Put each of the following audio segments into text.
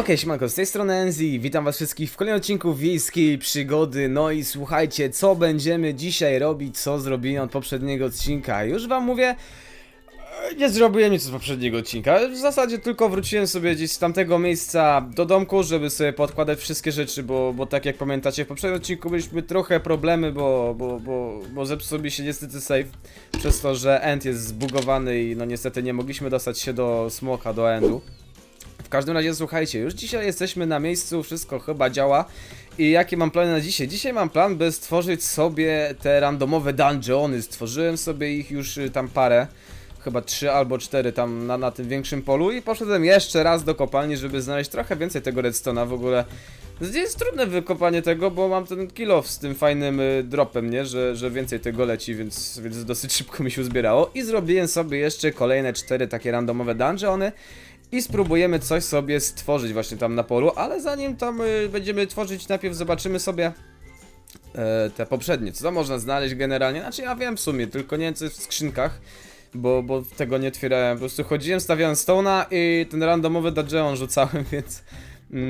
Okej, siemanko, z tej strony Enzi, witam was wszystkich w kolejnym odcinku Wiejskiej Przygody, no i słuchajcie, co będziemy dzisiaj robić, co zrobiłem od poprzedniego odcinka, już wam mówię, e, nie zrobiłem nic z poprzedniego odcinka, w zasadzie tylko wróciłem sobie gdzieś z tamtego miejsca do domku, żeby sobie podkładać wszystkie rzeczy, bo, bo tak jak pamiętacie, w poprzednim odcinku mieliśmy trochę problemy, bo, bo, bo, bo zepsuł mi się niestety save, przez to, że end jest zbugowany i no niestety nie mogliśmy dostać się do smoka, do endu. Każdym razie słuchajcie, już dzisiaj jesteśmy na miejscu, wszystko chyba działa. I jakie mam plany na dzisiaj? Dzisiaj mam plan, by stworzyć sobie te randomowe dungeony. Stworzyłem sobie ich już y, tam parę. Chyba trzy albo cztery tam na, na tym większym polu i poszedłem jeszcze raz do kopalni, żeby znaleźć trochę więcej tego redstone'a w ogóle. Jest trudne wykopanie tego, bo mam ten kill off z tym fajnym y, dropem, nie? Że, że więcej tego leci, więc, więc dosyć szybko mi się uzbierało. I zrobiłem sobie jeszcze kolejne cztery takie randomowe dungeony i spróbujemy coś sobie stworzyć właśnie tam na polu, ale zanim tam y, będziemy tworzyć, najpierw zobaczymy sobie e, te poprzednie, co można znaleźć generalnie, znaczy ja wiem w sumie, tylko nie wiem w skrzynkach, bo, bo tego nie otwierałem, po prostu chodziłem, stawiałem stone'a i ten randomowy dungeon rzucałem, więc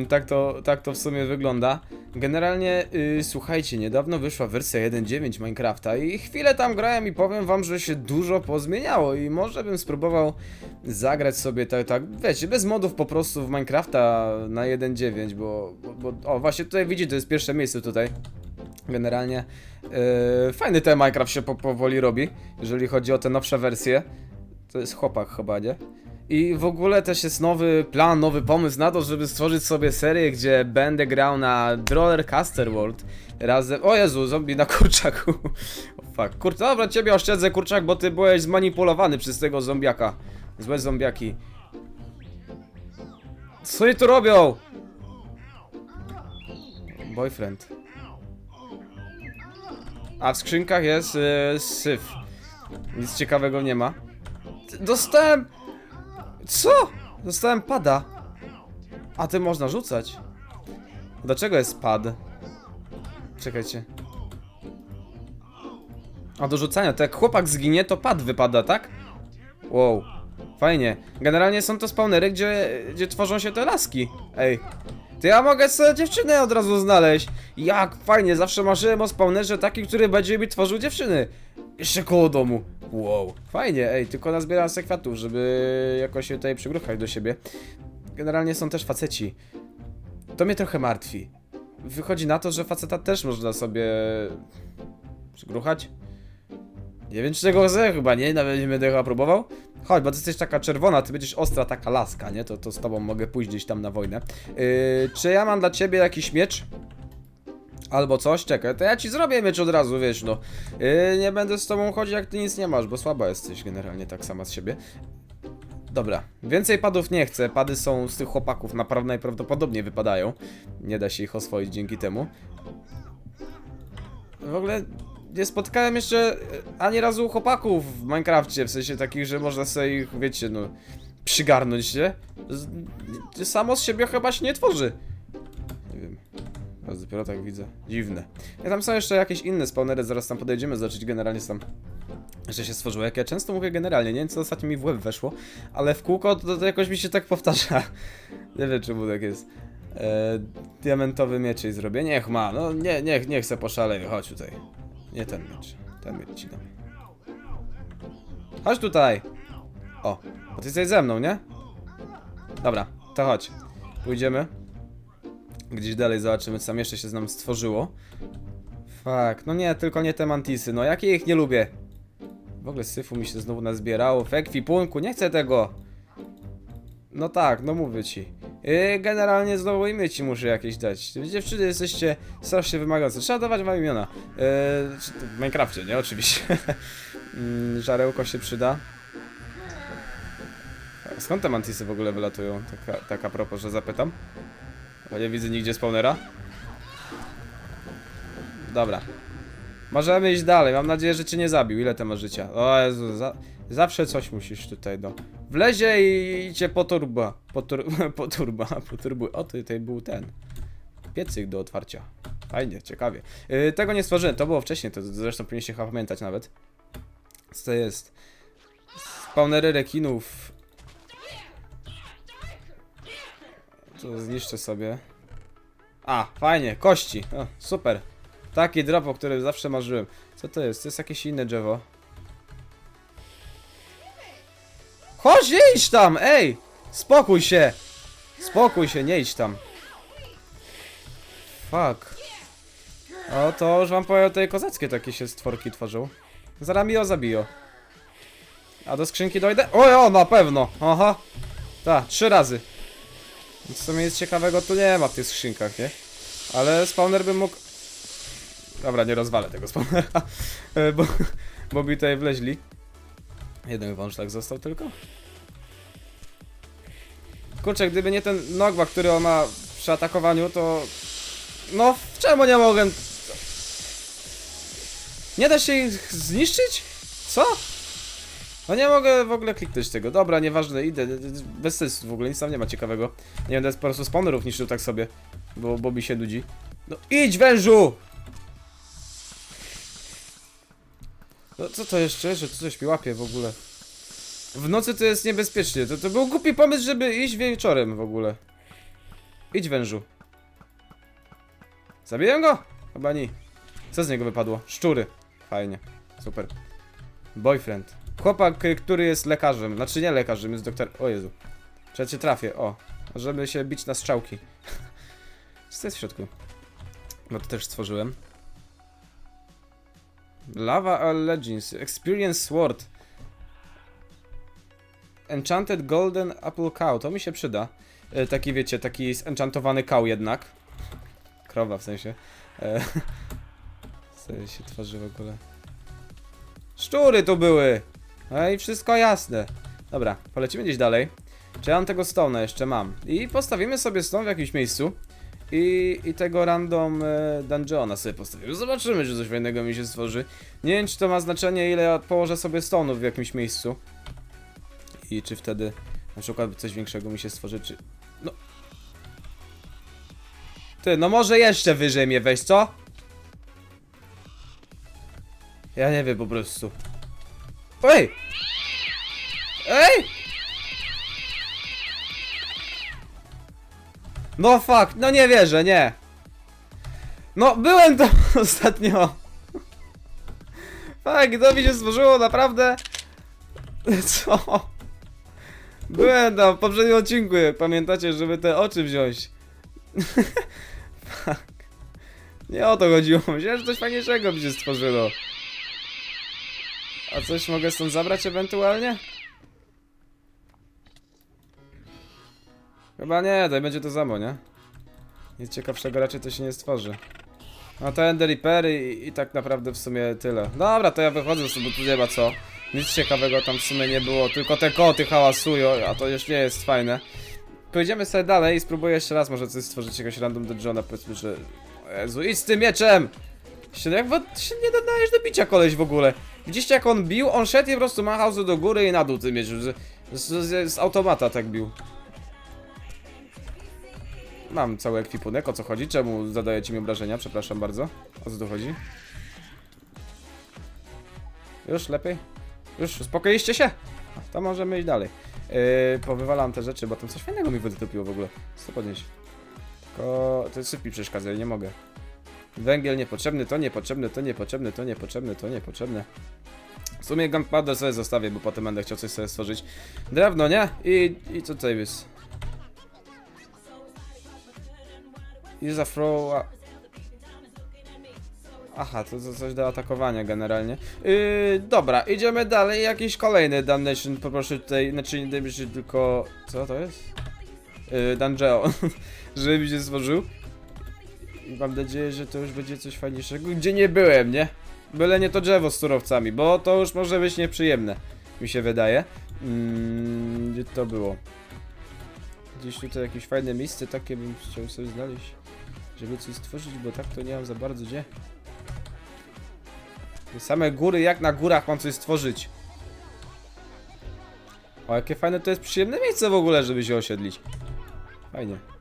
tak, to, tak to w sumie wygląda. Generalnie, y, słuchajcie, niedawno wyszła wersja 1.9 Minecrafta i chwilę tam grałem i powiem wam, że się dużo pozmieniało i może bym spróbował zagrać sobie tak, tak, wiecie, bez modów po prostu w Minecrafta na 1.9, bo, bo, bo, o właśnie tutaj widzicie, to jest pierwsze miejsce tutaj. Generalnie yy, fajny ten Minecraft się po, powoli robi, jeżeli chodzi o te nowsze wersje. To jest chłopak chyba, nie? I w ogóle też jest nowy plan, nowy pomysł na to, żeby stworzyć sobie serię, gdzie będę grał na Rollercaster World razem... O Jezu, zombie na kurczaku. O fuck. Kur... Dobra, ciebie oszczędzę kurczak, bo ty byłeś zmanipulowany przez tego zombiaka. Złe zombiaki. Co oni tu robią? Boyfriend. A w skrzynkach jest yy, syf. Nic ciekawego nie ma. Dostałem... Co? Dostałem pada. A ty można rzucać. Dlaczego jest pad? Czekajcie. A do rzucania, to jak chłopak zginie, to pad wypada, tak? Wow. Fajnie. Generalnie są to spawnery, gdzie, gdzie tworzą się te laski. Ej. To ja mogę sobie dziewczynę od razu znaleźć. Jak fajnie, zawsze marzyłem o spawnerze taki, który będzie mi tworzył dziewczyny. Jeszcze koło domu. Wow. Fajnie, ej, tylko nazbieram se kwiatów, żeby jakoś się tutaj przygruchać do siebie. Generalnie są też faceci. To mnie trochę martwi. Wychodzi na to, że faceta też można sobie... przygruchać? Nie wiem, czy tego chcę, chyba nie, nawet nie będę chyba próbował. Chodź, bo ty jesteś taka czerwona, ty będziesz ostra taka laska, nie? To, to z tobą mogę pójść gdzieś tam na wojnę. Yy, czy ja mam dla ciebie jakiś miecz? Albo coś, czekaj, to ja ci zrobię miecz od razu, wiesz, no. Yy, nie będę z tobą chodzić, jak ty nic nie masz, bo słaba jesteś generalnie tak sama z siebie. Dobra, więcej padów nie chcę, pady są z tych chłopaków, naprawdę najprawdopodobniej wypadają. Nie da się ich oswoić dzięki temu. W ogóle nie spotkałem jeszcze e, ani razu chłopaków w Minecrafcie, w sensie takich, że można sobie ich, wiecie, no, przygarnąć? Z, samo z siebie chyba się nie tworzy. Teraz dopiero tak widzę. Dziwne. Ja tam są jeszcze jakieś inne spawnery, zaraz tam podejdziemy zobaczyć generalnie tam że się stworzyło. Jak ja często mówię generalnie, nie wiem co ostatnio mi w łeb weszło, ale w kółko to, to jakoś mi się tak powtarza. nie wiem czemu tak jest. E, diamentowy miecz jej zrobię. Niech ma, no nie, niech, niech se poszaleje, chodź tutaj. Nie ten miecz, ten miecz ci dam. Chodź tutaj! O, ty jesteś ze mną, nie? Dobra, to chodź. Pójdziemy. Gdzieś dalej zobaczymy, co tam jeszcze się z nam stworzyło. Fuck, no nie, tylko nie te mantisy, no jakie ich nie lubię. W ogóle syfu mi się znowu nazbierało, w ekwipunku, nie chcę tego. No tak, no mówię ci. Yy, generalnie znowu imię ci muszę jakieś dać. Dziewczyny jesteście strasznie wymagające. Trzeba dawać wam imiona. Yy, w Minecrafcie, nie? Oczywiście. mm, żarełko się przyda. Skąd te mantisy w ogóle wylatują? Taka, tak a propos, że zapytam. Bo nie widzę nigdzie spawnera. Dobra. Możemy iść dalej. Mam nadzieję, że cię nie zabił. Ile ty masz życia? O Jezu, za, zawsze coś musisz tutaj do. Wlezie i, i cię poturba. Potur, poturba, poturbuj. O, tutaj był ten. Piecyk do otwarcia. Fajnie, ciekawie. Yy, tego nie stworzyłem, to było wcześniej, to zresztą powinniście chyba pamiętać nawet. Co to jest? Spawnery rekinów. To zniszczę sobie. A, fajnie, kości. O, super. Taki drop, o którym zawsze marzyłem. Co to jest? To jest jakieś inne drzewo. Chodź, nie idź tam, ej! Spokój się! Spokój się, nie idź tam. Fuck. O, to już wam powiem, tutaj kozackie takie się stworki tworzą. Zaraz mi ją. A do skrzynki dojdę? O, o, na pewno! Aha! Tak, trzy razy. Nic w sumie nic ciekawego tu nie ma w tych skrzynkach, nie? Ale spawner bym mógł... Dobra, nie rozwalę tego spawnera, e, bo, bo mi tutaj wleźli. Jeden wąż tak został tylko. Kurczę, gdyby nie ten Nogba, który on ma przy atakowaniu, to... No, czemu nie mogę? Nie da się ich zniszczyć? Co? No nie mogę w ogóle kliknąć tego. Dobra, nieważne, idę. Bez sensu w ogóle, nic tam nie ma ciekawego. Nie będę po prostu spawnerów niszczył tak sobie, bo, bo mi się nudzi. No idź wężu! No co to jeszcze? Że tu coś mi łapie w ogóle. W nocy to jest niebezpiecznie. To, to był głupi pomysł, żeby iść wieczorem w ogóle. Idź wężu. Zabiję go? Chyba nie. Co z niego wypadło? Szczury. Fajnie. Super. Boyfriend. Chłopak, y, który jest lekarzem. Znaczy nie lekarzem, jest doktor... O Jezu. Czy ja trafię? O. Żeby się bić na strzałki. Co jest w środku? No to też stworzyłem. Lava Legends. Experience Sword. Enchanted Golden Apple Cow. To mi się przyda. E, taki wiecie, taki zenchantowany cow jednak. Krowa w sensie. E, co się tworzy w ogóle? Szczury tu były! No i wszystko jasne. Dobra, polecimy gdzieś dalej. Czy ja mam tego stona jeszcze? Mam. I postawimy sobie stone w jakimś miejscu. I, i tego random e, dungeona sobie postawimy. Zobaczymy, czy coś fajnego mi się stworzy. Nie wiem, czy to ma znaczenie, ile ja położę sobie stone'ów w jakimś miejscu. I czy wtedy na przykład coś większego mi się stworzy, czy... No... Ty, no może jeszcze wyżej mnie weź, co? Ja nie wiem po prostu. Ej! Ej! No fuck, no nie wierzę, nie. No, byłem tam ostatnio. Tak, to mi się stworzyło, naprawdę. Co? Byłem tam w poprzednim odcinku, pamiętacie, żeby te oczy wziąć. Fuck. Nie o to chodziło, myślałem, że coś fajniejszego mi się stworzyło. A coś mogę stąd zabrać ewentualnie? Chyba nie, to będzie to samo, nie? Nic ciekawszego raczej to się nie stworzy. No to Ender Reapery i, i tak naprawdę w sumie tyle. Dobra, to ja wychodzę sobie, bo tu nie ma co. Nic ciekawego tam w sumie nie było, tylko te koty hałasują, a to już nie jest fajne. Pójdziemy sobie dalej i spróbuję jeszcze raz może coś stworzyć, jakiegoś random dungeona, powiedzmy, że... O Jezu, idź z tym mieczem! Się, jak się nie nadajesz do bicia koleś w ogóle. Widzieliście jak on bił? On szedł i po prostu machał do góry i na dół tym mieczem. Z, z, z, automata tak bił. Mam cały ekwipunek, o co chodzi? Czemu zadajecie mi obrażenia? Przepraszam bardzo. O co tu chodzi? Już lepiej? Już uspokoiliście się? To możemy iść dalej. Yy, powywalam te rzeczy, bo tam coś fajnego mi wytopiło w ogóle. Co podnieść? Tylko to syp mi przeszkadza, ja nie mogę. Węgiel niepotrzebny, to niepotrzebne, to niepotrzebne, to niepotrzebne, to niepotrzebne. W sumie gunpowder sobie zostawię, bo potem będę chciał coś sobie stworzyć. Drewno, nie? I, i co tutaj jest? Use a throw... Aha, to, to coś do atakowania generalnie. Yy, dobra, idziemy dalej. Jakiś kolejny damnation. Poproszę tutaj, znaczy nie tylko... Co to jest? Yy, dungeon. Żeby się stworzył. I mam nadzieję, że to już będzie coś fajniejszego, gdzie nie byłem, nie? Byle nie to drzewo z surowcami, bo to już może być nieprzyjemne, mi się wydaje. Mm, gdzie to było? Gdzieś tutaj jakieś fajne miejsce takie bym chciał sobie znaleźć, żeby coś stworzyć, bo tak to nie mam za bardzo gdzie. Te Same góry, jak na górach mam coś stworzyć. O, jakie fajne to jest przyjemne miejsce w ogóle, żeby się osiedlić. Fajnie.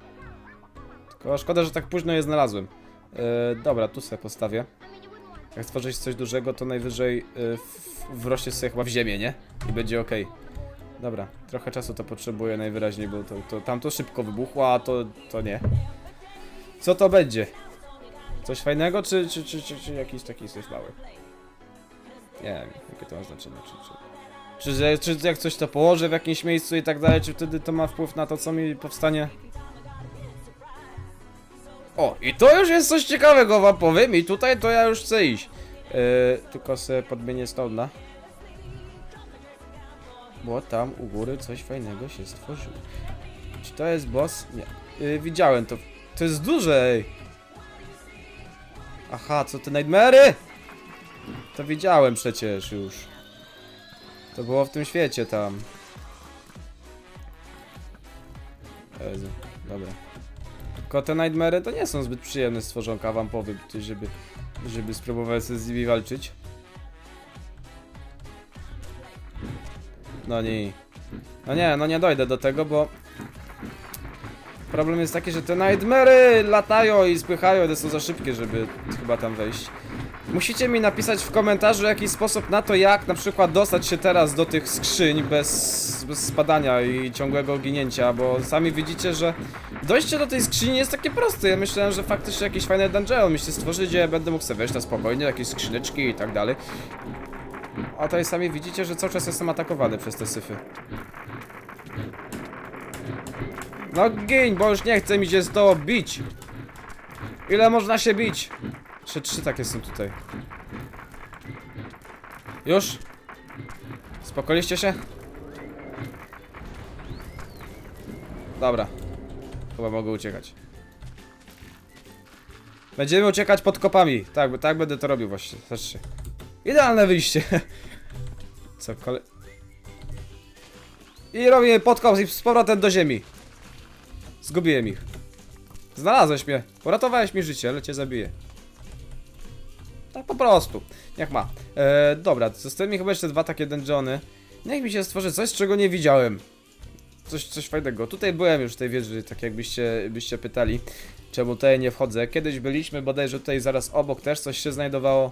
Tylko szkoda, że tak późno je znalazłem. E, dobra, tu sobie postawię. Jak stworzyć coś dużego, to najwyżej w- wrośnie sobie chyba w ziemię, nie? I będzie ok. Dobra, trochę czasu to potrzebuję najwyraźniej, bo to, to tamto szybko wybuchło, a to, to nie. Co to będzie? Coś fajnego, czy, czy, czy, czy, czy jakiś taki coś mały? Nie wiem, jakie to ma znaczenie, czy, czy, czy, czy jak coś to położę w jakimś miejscu i tak dalej, czy wtedy to ma wpływ na to, co mi powstanie? O, i to już jest coś ciekawego wam powiem i tutaj to ja już chcę iść. Yy, tylko sobie podmienię Stone'a. Bo tam u góry coś fajnego się stworzyło. Czy to jest boss? Nie. Yy, widziałem to. To jest duże, ej. Aha, co te Nightmary? To widziałem przecież już. To było w tym świecie tam. Jezu, dobra. Tylko te Nightmary to nie są zbyt przyjemne stworzonka, wam żeby, żeby spróbować z nimi walczyć. No nie. No nie, no nie dojdę do tego, bo... Problem jest taki, że te Nightmary latają i spychają, one są za szybkie, żeby chyba tam wejść. Musicie mi napisać w komentarzu jakiś sposób na to, jak na przykład dostać się teraz do tych skrzyń bez, bez spadania i ciągłego ginięcia, bo sami widzicie, że dojście do tej skrzyni jest takie proste. Ja myślałem, że faktycznie jakieś fajne dungeon mi się stworzy, gdzie będę mógł sobie wejść na spokojnie, jakieś skrzyneczki i tak dalej. A tutaj sami widzicie, że cały czas jestem atakowany przez te syfy. No gin, bo już nie chce mi się z tobą bić. Ile można się bić? Jeszcze trzy takie są tutaj. Już? Spokojiliście się? Dobra. Chyba mogę uciekać. Będziemy uciekać pod kopami. Tak, tak będę to robił właśnie. Zobaczcie. Idealne wyjście. Co, kole... I robię podkop i z powrotem do ziemi. Zgubiłem ich. Znalazłeś mnie. Uratowałeś mi życie, ale cię zabiję. Tak po prostu. Jak ma. E, dobra, zostały mi chyba jeszcze dwa takie dungeony. Niech mi się stworzy coś, czego nie widziałem. Coś, coś fajnego. Tutaj byłem już w tej wieży, tak jakbyście byście pytali, czemu tutaj nie wchodzę. Kiedyś byliśmy, bodajże tutaj zaraz obok też coś się znajdowało.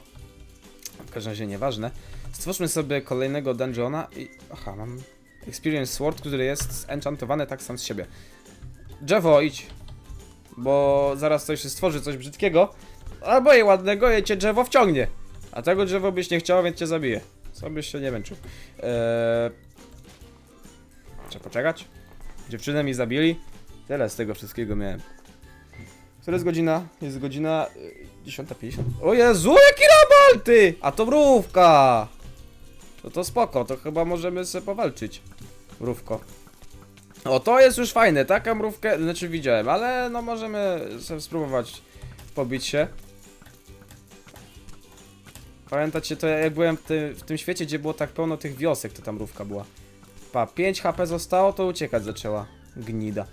W każdym razie nieważne. Stwórzmy sobie kolejnego dungeona i... Aha, mam Experience Sword, który jest enchantowany tak sam z siebie. Drzewo, idź. Bo zaraz coś się stworzy, coś brzydkiego. Albo je ładnego, i cię drzewo wciągnie. A tego drzewo byś nie chciał, więc cię zabije. Co byś się nie męczył. Eee... Trzeba poczekać. Dziewczynę mi zabili. Tyle z tego wszystkiego miałem. Która jest godzina? Jest godzina y, 10.50. O Jezu, jaki rabal ty! A to mrówka! To to spoko, to chyba możemy sobie powalczyć. Mrówko. O, to jest już fajne, taką mrówkę, znaczy widziałem, ale no możemy spróbować pobić się. Pamiętacie to jak byłem w, ty, w tym świecie, gdzie było tak pełno tych wiosek, to ta mrówka była. Pa, 5 HP zostało, to uciekać zaczęła. Gnida.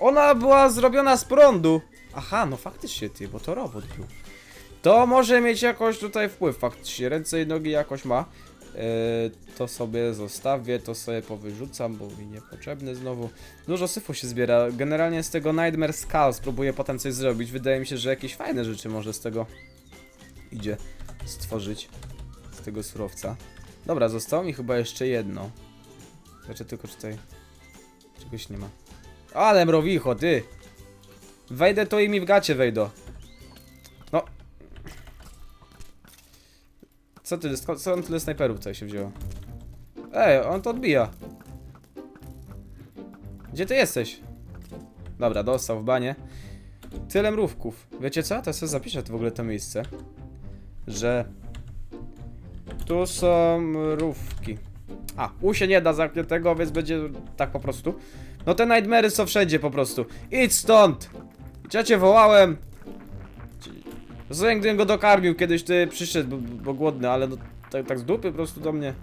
Ona była zrobiona z prądu. Aha, no faktycznie ty, bo to robot był. To może mieć jakoś tutaj wpływ, faktycznie. Ręce i nogi jakoś ma. Yy, to sobie zostawię, to sobie powyrzucam, bo mi niepotrzebne znowu. Dużo syfu się zbiera. Generalnie z tego Nightmare Skull spróbuję potem coś zrobić. Wydaje mi się, że jakieś fajne rzeczy może z tego idzie stworzyć. Z tego surowca. Dobra, zostało mi chyba jeszcze jedno. Znaczy tylko tutaj czegoś nie ma. Ale mrowicho, ty! Wejdę to i mi w gacie wejdą. No. Co ty, skąd, skąd tyle snajperów tutaj się wzięło? Ej, on to odbija. Gdzie ty jesteś? Dobra, dostał w banie. Tyle mrówków. Wiecie co? To sobie zapiszę to w ogóle to miejsce. Że... Tu są mrówki. A, u się nie da zamkniętego, więc będzie tak po prostu. No te nightmary są wszędzie po prostu. Idź stąd! Ja cię wołałem! Gdybym go dokarmił kiedyś, ty przyszedł, bo, bo głodny, ale no, tak, tak z dupy po prostu do mnie.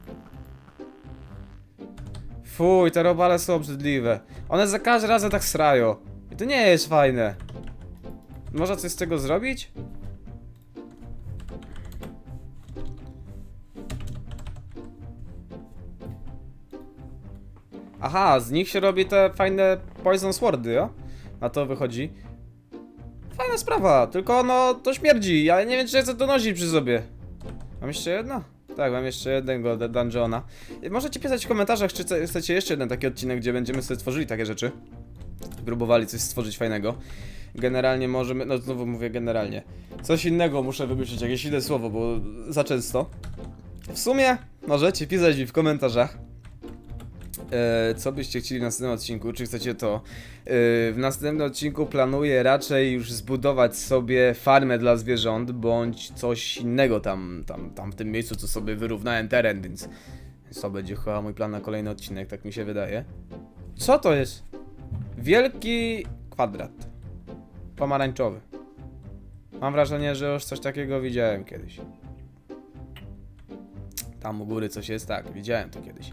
Fuj, te robale są obrzydliwe. One za każdym razem tak srają. I to nie jest fajne. Można coś z tego zrobić? Aha, z nich się robi te fajne poison swordy, jo? Na to wychodzi. Fajna sprawa, tylko no to śmierdzi. Ja nie wiem, czy chcę to nosić przy sobie. Mam jeszcze jedno? Tak, mam jeszcze jednego dungeona. Możecie pisać w komentarzach, czy chce- chcecie jeszcze jeden taki odcinek, gdzie będziemy sobie tworzyli takie rzeczy. Próbowali coś stworzyć fajnego. Generalnie możemy, no znowu mówię generalnie. Coś innego muszę wymyślić, jakieś inne słowo, bo za często. W sumie możecie pisać mi w komentarzach. E, co byście chcieli w następnym odcinku? Czy chcecie to? E, w następnym odcinku planuję raczej już zbudować sobie farmę dla zwierząt, bądź coś innego tam, tam, tam w tym miejscu, co sobie wyrównałem teren, więc więc to będzie chyba mój plan na kolejny odcinek, tak mi się wydaje. Co to jest? Wielki kwadrat. Pomarańczowy. Mam wrażenie, że już coś takiego widziałem kiedyś. Tam u góry coś jest, tak, widziałem to kiedyś.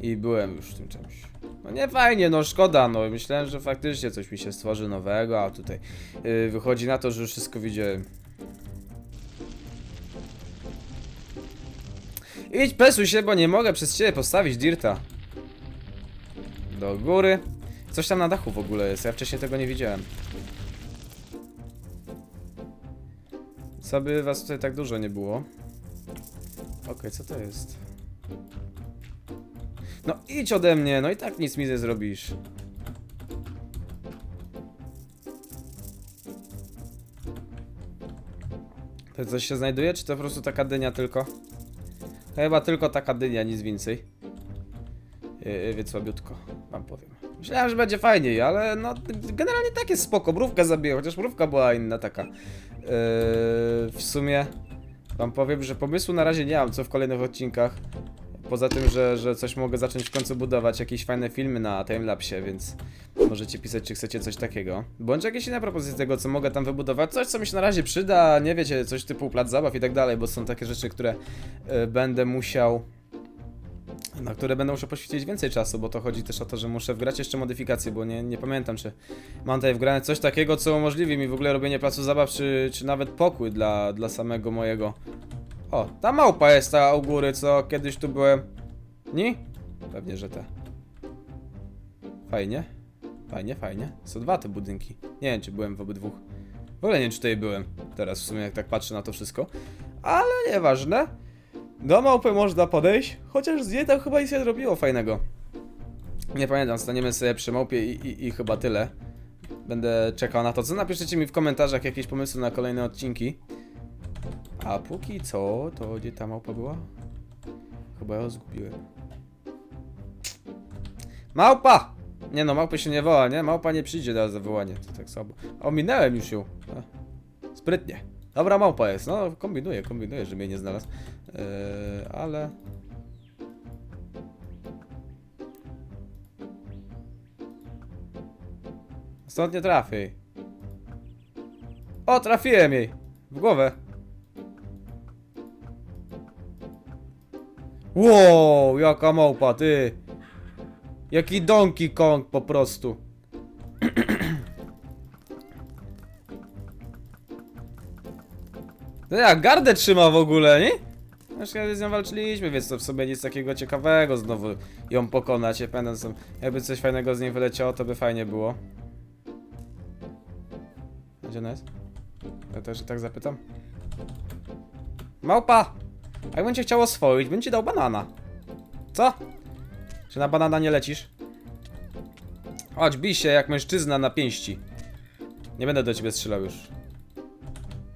I byłem już w tym czymś. No nie fajnie, no szkoda, no myślałem, że faktycznie coś mi się stworzy nowego, a tutaj yy, wychodzi na to, że już wszystko widziałem. Idź pesuj się, bo nie mogę przez ciebie postawić dirta. Do góry. Coś tam na dachu w ogóle jest, ja wcześniej tego nie widziałem. Co by was tutaj tak dużo nie było? Okej, co to jest? No idź ode mnie, no i tak nic mi nie zrobisz. To coś się znajduje, czy to po prostu taka dynia tylko? Chyba tylko taka dynia, nic więcej. Yy, więc słabiutko, wam powiem. Myślałem, że będzie fajniej, ale no generalnie tak jest spoko. Mrówka zabiję, chociaż mrówka była inna taka. Yy, w sumie wam powiem, że pomysłu na razie nie mam, co w kolejnych odcinkach. Poza tym, że, że coś mogę zacząć w końcu budować, jakieś fajne filmy na timelapsie, więc możecie pisać, czy chcecie coś takiego. Bądź jakieś inne propozycje tego, co mogę tam wybudować. Coś, co mi się na razie przyda, nie wiecie, coś typu plac zabaw i tak dalej, bo są takie rzeczy, które y, będę musiał na które będę musiał poświęcić więcej czasu, bo to chodzi też o to, że muszę wgrać jeszcze modyfikacje, bo nie, nie pamiętam, czy mam tutaj wgrane coś takiego, co umożliwi mi w ogóle robienie placu zabaw, czy, czy nawet pokój dla, dla samego mojego. O, ta małpa jest ta u góry, co kiedyś tu byłem. Nie? Pewnie, że te. Fajnie. Fajnie, fajnie. Są dwa te budynki. Nie wiem, czy byłem w obydwu. W ogóle nie wiem, czy tutaj byłem. Teraz w sumie, jak tak patrzę na to wszystko. Ale nieważne. Do małpy można podejść, chociaż z niej tam chyba nic nie zrobiło fajnego. Nie pamiętam, staniemy sobie przy małpie i, i, i chyba tyle. Będę czekał na to, co napiszecie mi w komentarzach jakieś pomysły na kolejne odcinki. A póki co, to gdzie ta małpa była? Chyba ją zgubiłem. Małpa! Nie no, małpy się nie woła, nie? Małpa nie przyjdzie na zawołanie, to tak słabo. O, minęłem już ją. A, Sprytnie. Dobra małpa jest, no kombinuję, kombinuję, że mnie nie znalazł. Yy, ale... Stąd nie trafię. O, trafiłem jej! W głowę. Wow, jaka małpa, ty! Jaki Donkey Kong po prostu. No jak, gardę trzyma w ogóle, nie? Już z nią walczyliśmy, więc to w sobie nic takiego ciekawego znowu ją pokonać. Ja pamiętam, jakby coś fajnego z niej wyleciało, to by fajnie było. Gdzie ona jest? Ja też tak zapytam. Małpa! A jakbym cię chciał oswoić, ci dał banana. Co? Czy na banana nie lecisz? Chodź, bij się jak mężczyzna na pięści. Nie będę do ciebie strzelał już.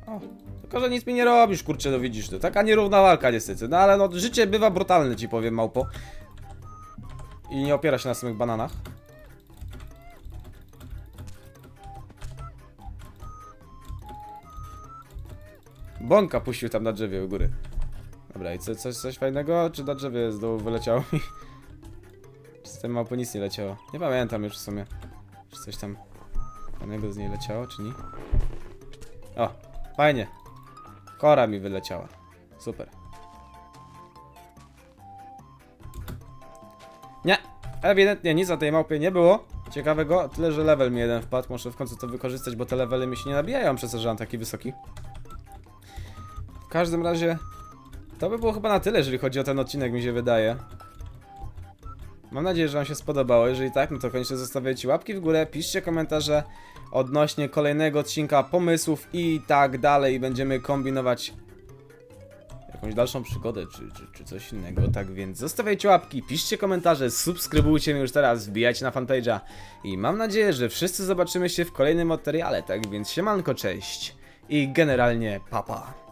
O, tylko że nic mi nie robisz, kurczę, no widzisz to. Taka nierówna walka niestety. No ale no, życie bywa brutalne, ci powiem, małpo. I nie opiera się na samych bananach. Bąka puścił tam na drzewie u góry. Dobra, i co, coś, coś fajnego? Czy na drzewie z wyleciało mi? Czy z tym małpy nic nie leciało? Nie pamiętam już w sumie. Czy coś tam fajnego z niej leciało, czy nie? O, fajnie. Kora mi wyleciała. Super. Nie, ewidentnie nic na tej małpie nie było. Ciekawego, tyle że level mi jeden wpadł. Muszę w końcu to wykorzystać, bo te levely mi się nie nabijają przez to, że mam taki wysoki. W każdym razie, to by było chyba na tyle, jeżeli chodzi o ten odcinek, mi się wydaje. Mam nadzieję, że Wam się spodobało. Jeżeli tak, no to koniecznie zostawiajcie łapki w górę, piszcie komentarze odnośnie kolejnego odcinka, pomysłów i tak dalej. Będziemy kombinować. Jak jakąś dalszą przygodę, czy, czy, czy coś innego. Tak więc zostawiajcie łapki, piszcie komentarze, subskrybujcie mnie już teraz, wbijajcie na fanpage'a i mam nadzieję, że wszyscy zobaczymy się w kolejnym materiale. Tak więc siemanko, cześć i generalnie papa.